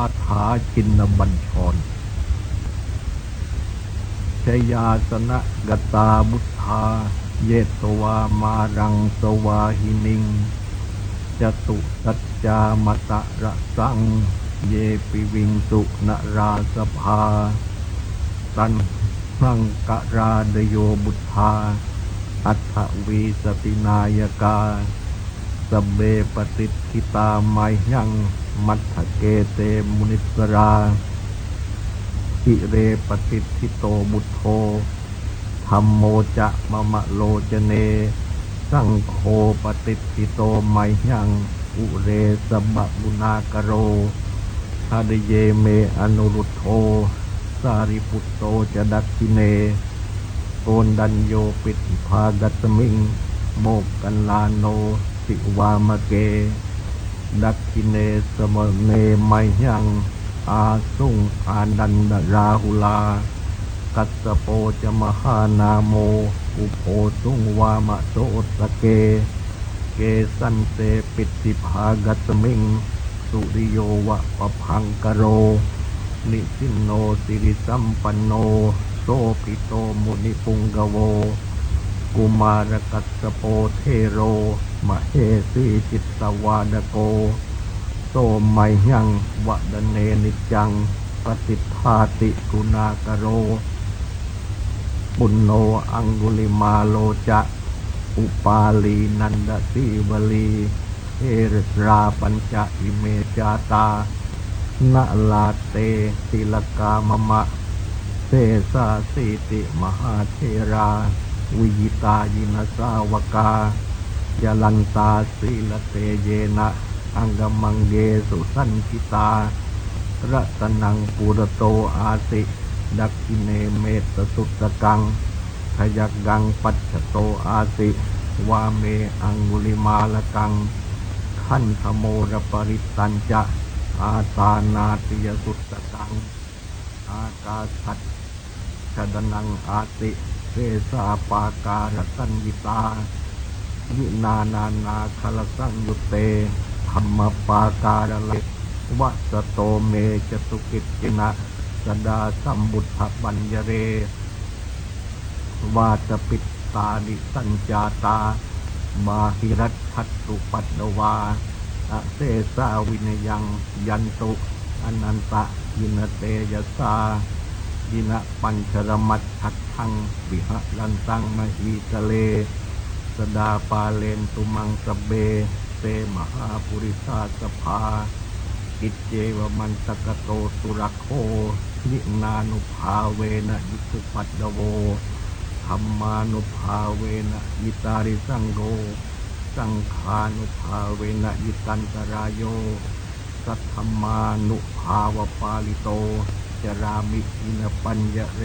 อาถาชินบัญชรชยาสนะกตาบุทธา เยตวามารังสวาหินิงจตุสัจจามตะระสัง เยปิวิงสุนราสภา ตันนังกะราดโยบุทธา อัฏฐวีสตินายกา สเบปฏิทิตาไมยัง มัทเกเตมุนิสราอิเรปฏิทิโตบุตโธธรรมโมจะมะมะโลจเน สังโฆปฏิทิโตไมยัง อุเรสบะบุนากโรทาดเยเมอนุรุตโธสาริปุตโตจะดักขิเนโกนดันโยปิติภากัสมิง โมกกันลาโน สิวามเก ดักขิเนสมเนไมยัง อาสุงอานันดราหุลา กัสโปจะมหานาโม อุโพสุงวามะโสสเก เกสันเตปิติภากัสมิง สุริโยวะปะพังกโร นิสินโนสิริสัมปันโน โสปิโตมุนิปุงกโวกุมารกัสสโปเทโร มเหสีจิตตวาดโก โสไมยังวะดเนนิจจังปฏิภาติกุณากโร ปุณโนอังกุลิมาโลจะ อุปาลีนันดสีวลีเอรสราปัญจอิเมจาตานาลาเตติลกามมะเสสาสีติมหาเทรา วิยิตายินสาวกา ยลันตาสีลเตเยนะ อังกมังเยสุสันคิตารัตนังปุรโตอาติดักขิเนเมตสุตกังขยักกังปัจจโตอาติวาเมอังุลิมาลกัง ขันธโมรปริตันจะ อาตานาติยสุตตัง อากาสัตชดนังอาติเสสาปาการสัญญิตา ยินานานาคลสังยุตเตธรรมปาการเลวัสโตเมจตุกิจจินะสดาสัมบุทธบัญญเร วาตปิตตาดิสัญจาตาบาหิรัตถัตุปัตตวาอเสสาวินยังยันตุอนันตะยินเตยสายินะปัญชรมัตถัตทังวิหะรันตังมหีทะเล สดาปาเลนตุมังสเบเตมหาปุริสาสภาอิจเจวมันตกโตสุรโคยินานุภาเวนะยิสุปัตโวธรรมานุภาเวนะยิตาริสังโฆสังขานุภาเวนะยิตันตรายโย สัทธมานุภาวปาลิโต จรามิอินปัญญเร